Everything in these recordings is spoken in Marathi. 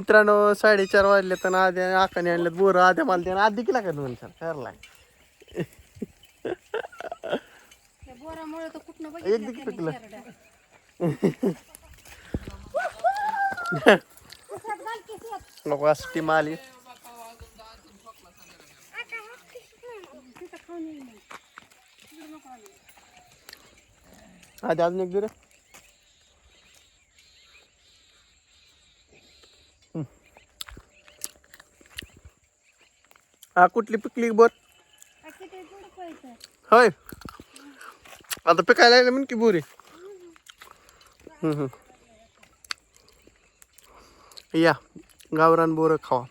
मित्रांनो साडेचार वाजले तर आद्या आकाने आणल्यात बोर आद्या मला त्यानं आधी केला का दोन चार कुठनं एक दिक पिकलं. शेरडा. उसात घाल की शेत. लोक असं टीम आली नको. आधी अजून एक दे हा कुठली पिकली बोर होय. आता पिकायला लागले म्हण की बोरी. हम्म, हम्म. या गावरान बोरं खावा.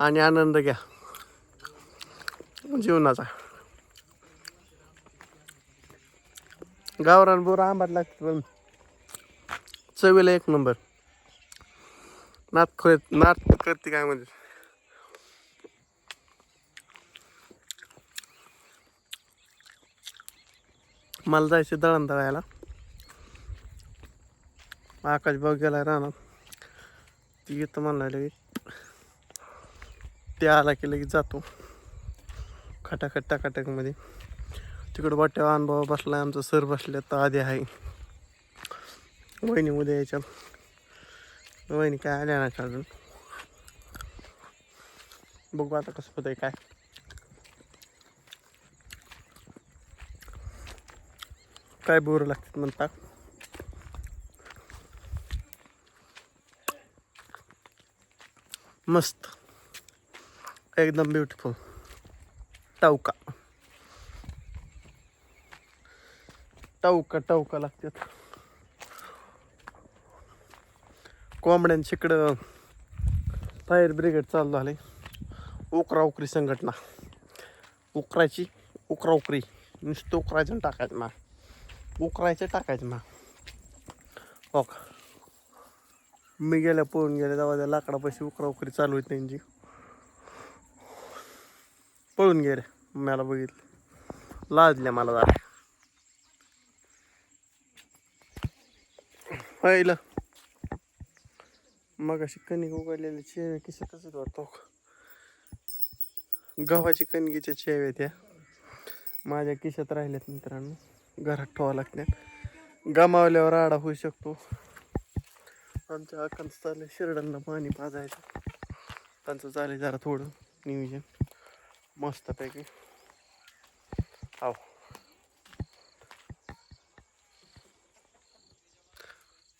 आणि आनंद घ्या. जीवनाचा. गावरान बोरं आंबाट लागते पण चवीला एक नंबर. नात खोय नात करते काय म्हणजे मला जायचं दळण दळायला आकाश भाऊ गेला राहणार ती येतं म्हणला लगेच ते आला की लगेच जातो. खटाखट टाकाटकमध्ये तिकडं वाट्या अनुभव बसला आमचा. सर बसले तर आधी आहे. वहिनी उद्या यायच्या वहिनी काय आल्या ना अजून? बघू आता कसं होतंय काय. काय बोर लागतात म्हणता? मस्त. एकदम ब्युटिफुल टावका. टावका टावका लागतात. कोंबड्यांच्या इकडं फायर ब्रिगेड चालू झाले उकरा उकरी संघटना. उकराची उकरा उकरी. नुसतं उकरायचं टाकायचं ना उकरायचं टाकायचं मग. ओक मी गेल्या पळून गेले तेव्हा त्या लाकडापाशी उकरा उकरी चालू होती त्यांची. पळून गेले. मला बघितलं. लाजल्या मला जरा. पहिलं. मग अशी कणिक उघडलेले चेवे किसे तसंच वाटतो गव्हाची कणगीच्या चेवे त्या. माझ्या किशात राहिल्यात मित्रांनो. घरात ठेवावं लागतात. गमावल्यावर आडा होऊ शकतो. आमच्या अकांत चाललंय शिरडांना पाणी पाजायचं. त्यांचं चालेल जरा थोडं नियोजन. मस्तपैकी आव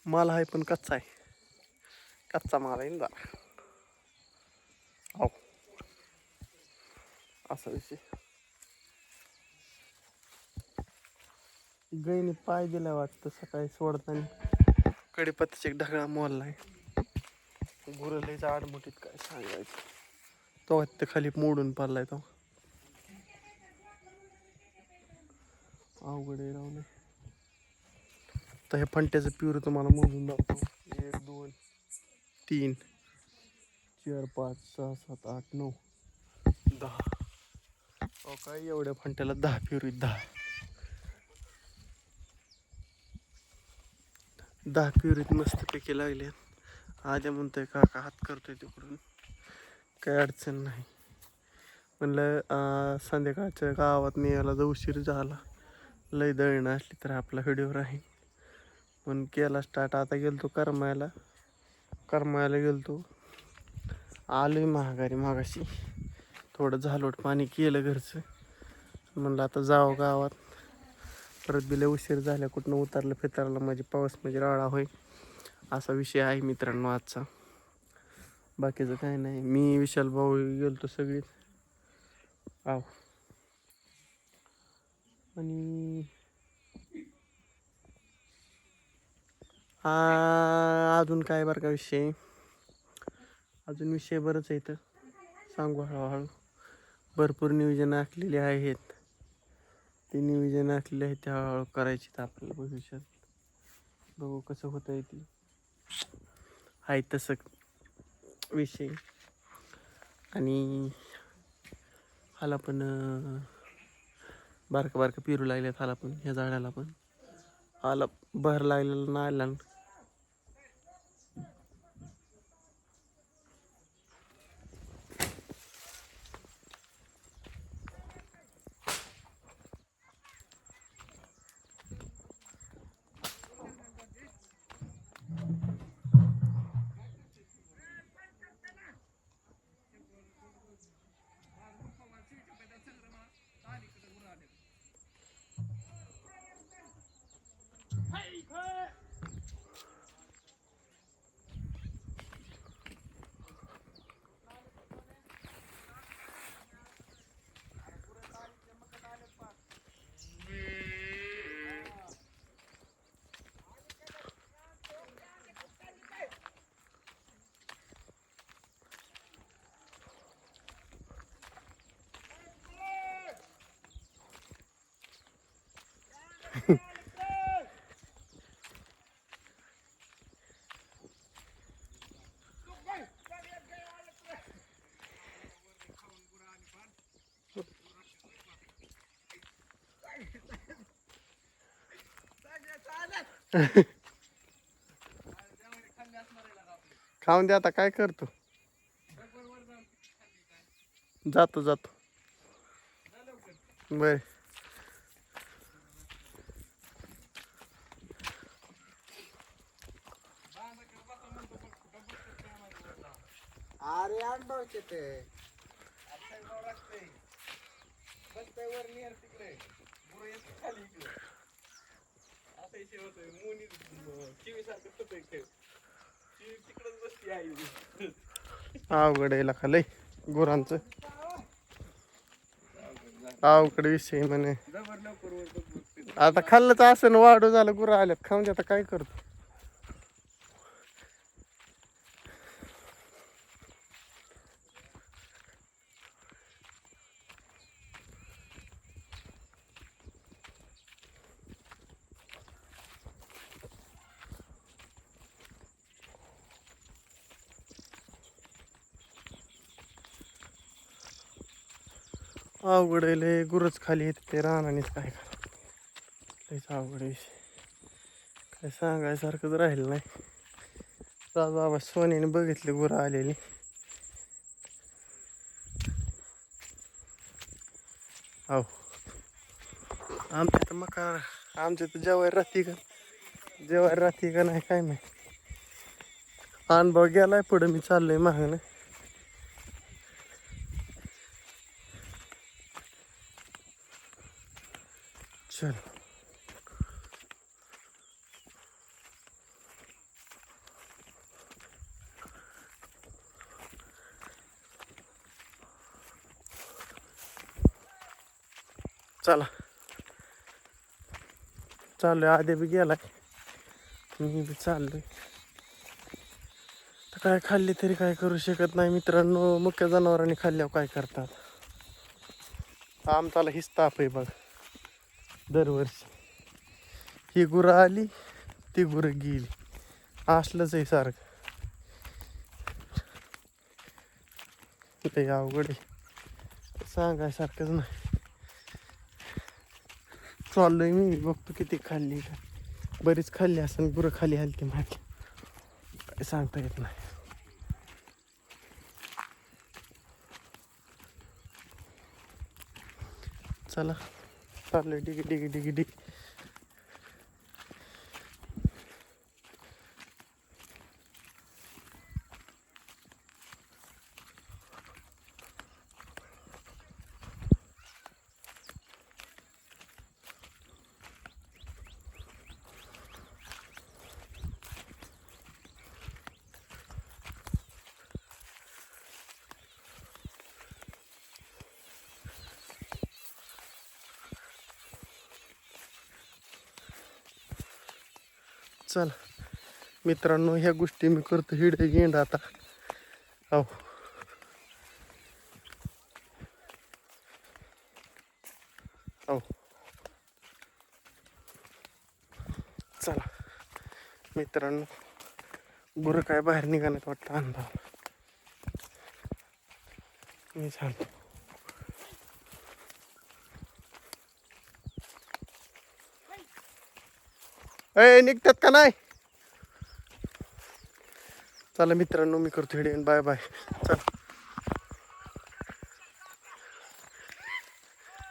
माल आहे पण कच्चा आहे. कच्चा माल आहे ना जरा. आव असा विषय. गईने पाय दिला वाटतं सकाळी सोडताना. कडीपत्त्याचा एक ढगळा मोललाय आहे. आडमुठीत काय सांगायचं. तो वाटतं खाली मोडून पडलाय तो. अवघड आहे रावले तर हे फंट्याचं प्युर तुम्हाला मोजून दाखवतो. एक दोन तीन चार पाच सहा सात आठ नऊ दहा. अहो काय एवढ्या फंट्याला दहा प्युरी दहा. दहा पिवरीत मस्तपैकी लागले. आद्या म्हणतोय काका हात करतोय तिकडून. काही अडचण नाही. म्हणलं संध्याकाळच्या गावात यायला जर उशीर झाला. लय दळण असली तर आपला व्हिडिओ राहील पण केला स्टार्ट आता गेलतो करमायला करमायला गेलतो. आलोय महागारी मागाशी. थोडं झालोट पाणी केलं घरचं. म्हणलं आता जावं गावात. परत बिले उशीर झाल्या कुठनं उतरलं फितरलं म्हणजे पाऊस म्हणजे राळा होय. असा विषय आहे मित्रांनो आजचा. बाकीचं काही नाही. मी विशाल भाऊ गेलतो सगळीच. आव. आणि हा अजून काय बरं का विषय? अजून विषय बरंच आहे इथं. सांगू हळूहळू. भरपूर नियोजन आखलेली आहेत. ते नियोजन असलेले आहे ते हळूहळू करायची आपल्याला भविष्यात. बघू कसं होतं आहे ती. आहे तसं विषय. आणि हाला पण बारकं बारकं पिरू लागल्यात हाला पण ह्या झाडाला पण. हाला बहर लागलेला नाही आला खाऊन दे आता काय करतो? जातो जातो. बर. अरे अनुभवचे ते अवघड आहे का लय गुरांचं. अवघड विषय म्हणे. आता खाल्लंच असं वाढू झालं गुरं आल्यात खाऊन दे आता काय करतो? अवघड आहे लय गुरच खाली येते ते रानानेच काय करा लयच अवघड आहे विषय. काय सांगायसारखंच राहिलं नाही. राज बाबा सोन्याने बघितले गुरं आलेली. अहो आमच्या तर मका आमच्या तर जेवायला राहते का? जेवायला राहती का नाही काय माहिती. अनुभव गेलाय पुढं मी चाललोय मागणं चल चला. चाललोय आधी बी गेलाय. मी बी चाललोय. तर काय खाल्ली तरी काय करू शकत नाही मित्रांनो. मुख्य जनावरांनी खाल्ल्यावर काय करतात? आमचाला हीच ताप आहे बघ. दरवर्षी. ही गुरं आली ती गुरं गेली. असलंच आहे सारखं. ते अवघड आहे. सांगायसारखंच नाही. चाललोय मी. बघतो किती खाल्ली का बरीच खाल्ली असं गुरं खाली आली ती मागे. काय सांगता येत नाही. चला. चाललोय. डिगी डिगी डिगी डिगी. चला. मित्रांनो ह्या गोष्टी मी करतो. हिड गेंड आता. अहो अहो चला. मित्रांनो गुरं काय बाहेर निघाल्यात वाटतं अनुभव मी सांगतो ए निघतात का नाही? चला मित्रांनो मी करतो हेडे बाय बाय. चल.